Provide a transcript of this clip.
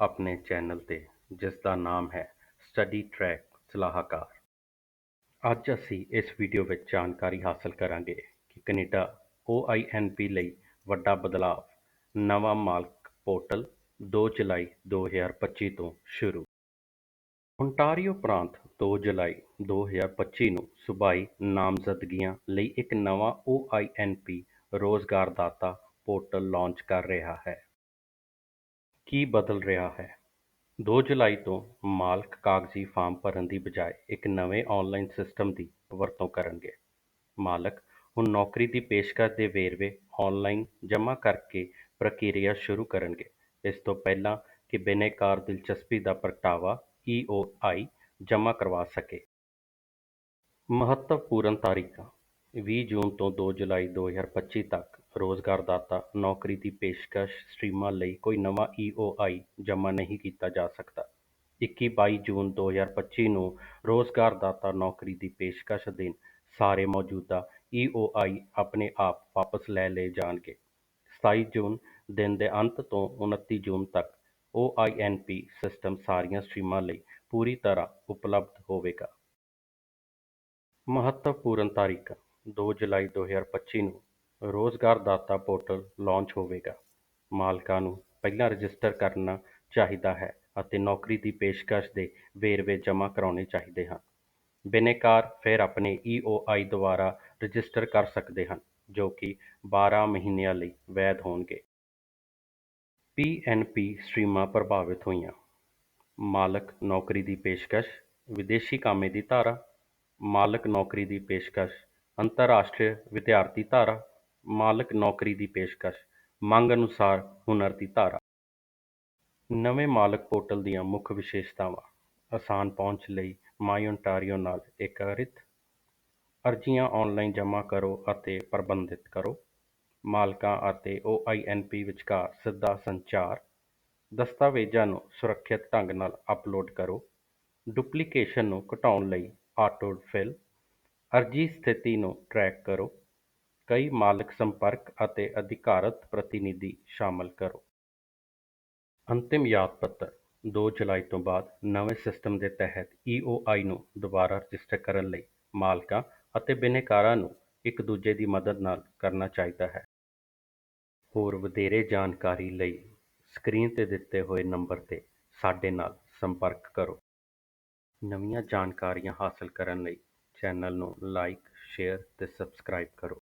ਆਪਣੇ ਚੈਨਲ ਤੇ ਜਿਸ ਦਾ ਨਾਮ ਹੈ ਸਟੱਡੀ ਟਰੈਕ ਸਲਾਹਕਾਰ। ਅੱਜ ਅਸੀਂ ਇਸ ਵੀਡੀਓ ਵਿੱਚ ਜਾਣਕਾਰੀ ਹਾਸਲ ਕਰਾਂਗੇ ਕਿ ਕੈਨੇਡਾ OINP ਲਈ ਵੱਡਾ ਬਦਲਾਅ ਨਵਾਂ ਮਾਲਕ ਪੋਰਟਲ 2 ਜੁਲਾਈ 2025 ਤੋਂ ਸ਼ੁਰੂ। ਓਨਟਾਰੀਓ ਪ੍ਰਾਂਤ 2 ਜੁਲਾਈ 2025 ਨੂੰ ਸੂਬਾਈ ਨਾਮਜ਼ਦਗੀਆਂ ਲਈ ਇੱਕ ਨਵਾਂ OINP ਰੋਜ਼ਗਾਰਦਾਤਾ ਪੋਰਟਲ ਲਾਂਚ ਕਰ ਰਿਹਾ ਹੈ। ਕੀ ਬਦਲ ਰਿਹਾ ਹੈ? ਦੋ ਜੁਲਾਈ ਤੋਂ ਮਾਲਕ ਕਾਗਜ਼ੀ ਫਾਰਮ ਭਰਨ ਦੀ ਬਜਾਏ ਇੱਕ ਨਵੇਂ ਆਨਲਾਈਨ ਸਿਸਟਮ ਦੀ ਵਰਤੋਂ ਕਰਨਗੇ। ਮਾਲਕ ਹੁਣ ਨੌਕਰੀ ਦੀ ਪੇਸ਼ਕਸ਼ ਦੇ ਵੇਰਵੇ ਆਨਲਾਈਨ ਜਮ੍ਹਾਂ ਕਰਕੇ ਪ੍ਰਕਿਰਿਆ ਸ਼ੁਰੂ ਕਰਨਗੇ। ਇਸ ਤੋਂ ਪਹਿਲਾਂ ਕਿ ਬਿਨੈਕਾਰ ਦਿਲਚਸਪੀ ਦਾ ਪ੍ਰਗਟਾਵਾ EOI ਜਮ੍ਹਾਂ ਕਰਵਾ ਸਕੇ। ਮਹੱਤਵਪੂਰਨ ਤਾਰੀਖਾਂ ਵੀਹ ਜੂਨ ਤੋਂ ਦੋ ਜੁਲਾਈ 2025 ਤੱਕ ਰੋਜ਼ਗਾਰਦਾਤਾ ਨੌਕਰੀ ਦੀ ਪੇਸ਼ਕਸ਼ ਸਟ੍ਰੀਮਾਂ ਲਈ ਕੋਈ ਨਵਾਂ EOI ਜਮ੍ਹਾਂ ਨਹੀਂ ਕੀਤਾ ਜਾ ਸਕਦਾ। ਇੱਕੀ ਬਾਈ ਜੂਨ 2025 ਨੂੰ ਰੋਜ਼ਗਾਰਦਾਤਾ ਨੌਕਰੀ ਦੀ ਪੇਸ਼ਕਸ਼ ਅਧੀਨ ਸਾਰੇ ਮੌਜੂਦਾ EOI ਆਪਣੇ ਆਪ ਵਾਪਸ ਲੈ ਲਏ ਜਾਣਗੇ। 27 ਜੂਨ ਦਿਨ ਦੇ ਅੰਤ ਤੋਂ 29 ਜੂਨ ਤੱਕ OINP ਸਿਸਟਮ ਸਾਰੀਆਂ ਸਟ੍ਰੀਮਾਂ ਲਈ ਪੂਰੀ ਤਰ੍ਹਾਂ ਉਪਲਬਧ ਹੋਵੇਗਾ। ਮਹੱਤਵਪੂਰਨ ਤਾਰੀਖਾਂ ਦੋ ਜੁਲਾਈ 2025 ਨੂੰ ਰੋਜ਼ਗਾਰਦਾਤਾ ਪੋਰਟਲ ਲਾਂਚ ਹੋਵੇਗਾ। ਮਾਲਕਾਂ ਨੂੰ ਪਹਿਲਾਂ ਰਜਿਸਟਰ ਕਰਨਾ ਚਾਹੀਦਾ ਹੈ ਅਤੇ ਨੌਕਰੀ ਦੀ ਪੇਸ਼ਕਸ਼ ਦੇ ਵੇਰਵੇ ਜਮ੍ਹਾਂ ਕਰਾਉਣੇ ਚਾਹੀਦੇ ਹਨ। ਬਿਨੈਕਾਰ ਫਿਰ ਆਪਣੇ EOI ਦੁਆਰਾ ਰਜਿਸਟਰ ਕਰ ਸਕਦੇ ਹਨ, ਜੋ ਕਿ 12 ਮਹੀਨਿਆਂ ਲਈ ਵੈਧ ਹੋਣਗੇ। PNP ਸਟ੍ਰੀਮਾਂ ਪ੍ਰਭਾਵਿਤ ਹੋਈਆਂ। ਮਾਲਕ ਨੌਕਰੀ ਦੀ ਪੇਸ਼ਕਸ਼, ਵਿਦੇਸ਼ੀ ਕਾਮੇ ਦੀ ਧਾਰਾ, ਮਾਲਕ ਨੌਕਰੀ ਦੀ ਪੇਸ਼ਕਸ਼ ਅੰਤਰਰਾਸ਼ਟਰੀ ਵਿਦਿਆਰਥੀ ਧਾਰਾ, ਮਾਲਕ ਨੌਕਰੀ ਦੀ ਪੇਸ਼ਕਸ਼, ਮੰਗ ਅਨੁਸਾਰ ਹੁਨਰ ਦੀ ਧਾਰਾ। ਨਵੇਂ ਮਾਲਕ ਪੋਰਟਲ ਦੀਆਂ ਮੁੱਖ ਵਿਸ਼ੇਸ਼ਤਾਵਾਂ, ਆਸਾਨ ਪਹੁੰਚ ਲਈ ਮਾਈ ਓਨਟਾਰੀਓ ਨਾਲ ਏਕੀਕ੍ਰਿਤ ਅਰਜ਼ੀਆਂ ਆਨਲਾਈਨ ਜਮ੍ਹਾਂ ਕਰੋ ਅਤੇ ਪ੍ਰਬੰਧਿਤ ਕਰੋ। ਮਾਲਕਾਂ ਅਤੇ OINP ਵਿਚਕਾਰ ਸਿੱਧਾ ਸੰਚਾਰ। ਦਸਤਾਵੇਜ਼ਾਂ ਨੂੰ ਸੁਰੱਖਿਅਤ ਢੰਗ ਨਾਲ ਅਪਲੋਡ ਕਰੋ। ਡੁਪਲੀਕੇਸ਼ਨ ਨੂੰ ਘਟਾਉਣ ਲਈ ਆਟੋ ਫਿਲ ਅਰਜ਼ੀ ਸਥਿਤੀ ਨੂੰ ਟਰੈਕ ਕਰੋ। ਕਈ ਮਾਲਕ ਸੰਪਰਕ ਅਤੇ ਅਧਿਕਾਰਤ ਪ੍ਰਤੀਨਿਧੀ ਸ਼ਾਮਲ ਕਰੋ। ਅੰਤਿਮ ਯਾਦ ਪੱਤਰ 2 ਜੁਲਾਈ ਤੋਂ ਬਾਅਦ ਨਵੇਂ ਸਿਸਟਮ ਦੇ ਤਹਿਤ EOI ਨੂੰ ਦੁਬਾਰਾ ਰਜਿਸਟਰ ਕਰਨ ਲਈ ਮਾਲਕਾਂ ਅਤੇ ਬਿਨੈਕਾਰਾਂ ਨੂੰ ਇੱਕ ਦੂਜੇ ਦੀ ਮਦਦ ਨਾਲ ਕਰਨਾ ਚਾਹੀਦਾ ਹੈ। ਹੋਰ ਵਧੇਰੇ ਜਾਣਕਾਰੀ ਲਈ ਸਕਰੀਨ ਤੇ ਦਿੱਤੇ ਹੋਏ ਨੰਬਰ ਤੇ ਸਾਡੇ ਨਾਲ ਸੰਪਰਕ ਕਰੋ। ਨਵੀਆਂ ਜਾਣਕਾਰੀਆਂ ਹਾਸਲ ਕਰਨ ਲਈ ਚੈਨਲ ਨੂੰ ਲਾਈਕ ਸ਼ੇਅਰ ਤੇ ਸਬਸਕ੍ਰਾਈਬ ਕਰੋ।